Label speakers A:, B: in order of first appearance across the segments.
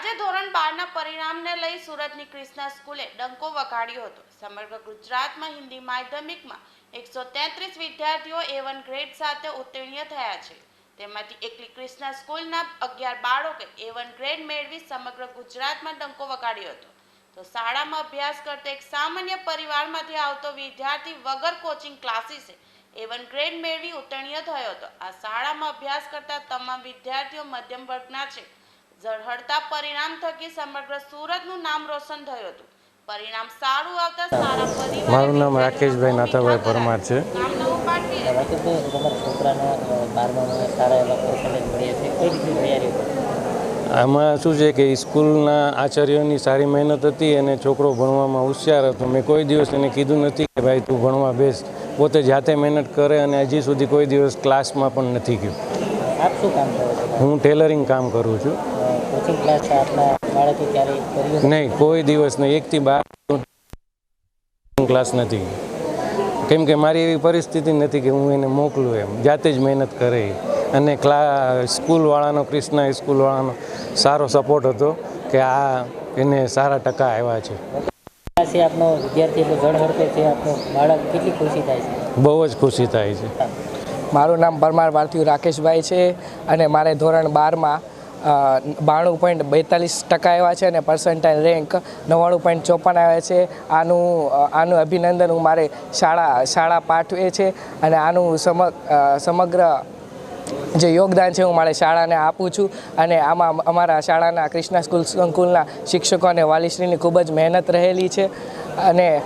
A: આજે ધોરણ બારના પરિણામને લઈ સુરતની ક્રિષ્ના સ્કૂલે ડંકો વગાડ્યો હતો. સમગ્ર ગુજરાતમાં હિન્દી માધ્યમિકમાં એકસો તેત્રીસ વિદ્યાર્થીઓ એ વન ગ્રેડ સાથે ઉત્તીર્ણ થયા છે. તેમાંથી એકલી ક્રિષ્ના સ્કૂલના અગિયાર બાળકોએ એ વન ગ્રેડ મેળવી સમગ્ર ગુજરાતમાં ડંકો વગાડ્યો હતો. તો શાળામાં અભ્યાસ કરતો એક સામાન્ય પરિવારમાંથી આવતો વિદ્યાર્થી વગર કોચિંગ ક્લાસીસે એ વન ગ્રેડ મેળવી ઉત્તીર્ણ થયો હતો. આ શાળામાં અભ્યાસ કરતા તમામ વિદ્યાર્થીઓ મધ્યમ વર્ગના છે. ઝળહળતા પરિણામ થકી સમગ્ર સુરતનું નામ રોશન થયું હતું. પરિણામ સારું આવતા સારા પરિવાર
B: મારું નામ રાકેશભાઈ નાથાભાઈ પરમાર છે.
C: રાકેશભાઈ તમારા છોકરાના બારમામાં સારા એવા પર્સન્ટેજ મળ્યા છે. કઈ રીતની તૈયારી
B: આમાં શું છે કે સ્કૂલના આચાર્યોની સારી મહેનત હતી અને છોકરો ભણવામાં હોશિયાર હતો. મેં કોઈ દિવસ એને કીધું નથી કે ભાઈ તું ભણવા બેસ. પોતે જાતે મહેનત કરે અને હજી સુધી કોઈ દિવસ ક્લાસમાં પણ નથી ગયો.
C: આપ શું કામ કરો છો?
B: હું ટેલરિંગ કામ કરું છું.
C: કોચિંગ ક્લાસ આટલા બાળકે ક્યારે કર્યું
B: નહીં કોઈ દિવસ નહીં. એકથી બાર ક્લાસ નથી. કેમ કે મારી એવી પરિસ્થિતિ નથી કે હું એને મોકલું એમ. જાતે જ મહેનત કરે. અને ક્લા સ્કૂલવાળાનો ક્રિષ્ના સ્કૂલવાળાનો સારો સપોર્ટ હતો કે આ એને સારા ટકા આવ્યા છે.
C: આપનો વિદ્યાર્થી એટલો જળહળતો છે આપનો બાળક કેટલી ખુશી થાય છે?
B: બહુ જ ખુશી થાય છે.
D: મારું નામ પરમાર ભારતીય રાકેશભાઈ છે અને મારે ધોરણ બારમાં બાણું પોઈન્ટ બેતાલીસ ટકા આવ્યા છે અને પર્સન્ટાઇલ રેન્ક નવ્વાણું પોઈન્ટ ચોપન આવ્યા છે. આનું આનું અભિનંદન હું મારે શાળા શાળા પાઠવે છે અને આનું સમ સમગ્ર જે યોગદાન છે હું મારી શાળાને આપું છું અને આમાં અમારા શાળાના કૃષ્ણા સ્કૂલ સંકુલના શિક્ષકો અને વાલીશ્રીની ખૂબ જ મહેનત રહેલી છે અને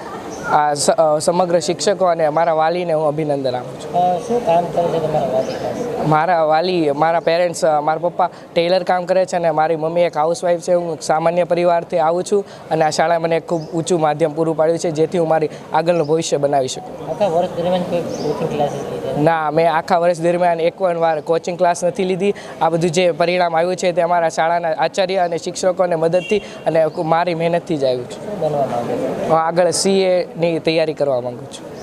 D: આ સમગ્ર શિક્ષકો અને મારા વાલીને હું અભિનંદન આપું છું.
C: શું કામ કરે છે તમારા
D: મારા વાલી મારા પેરેન્ટ્સ મારા પપ્પા ટેલર કામ કરે છે અને મારી મમ્મી એક હાઉસવાઈફ છે હું સામાન્ય પરિવારથી આવું છું અને આ શાળાએ મને ખૂબ ઊંચું માધ્યમ પૂરું પાડ્યું છે જેથી હું મારી આગળનું ભવિષ્ય બનાવી શકું.
C: આખા વર્ષ દરમિયાન કોઈ ક્લાસીસ
D: ના મેં આખા વર્ષ દરમિયાન એક પણ વાર કોચિંગ ક્લાસ નથી લીધી. આ બધું જે પરિણામ આવ્યું છે તે અમારા શાળાના આચાર્ય અને શિક્ષકોને મદદથી અને મારી મહેનતથી જ આવ્યું
C: છે.
D: હું આગળ સીએની તૈયારી કરવા માગું છું.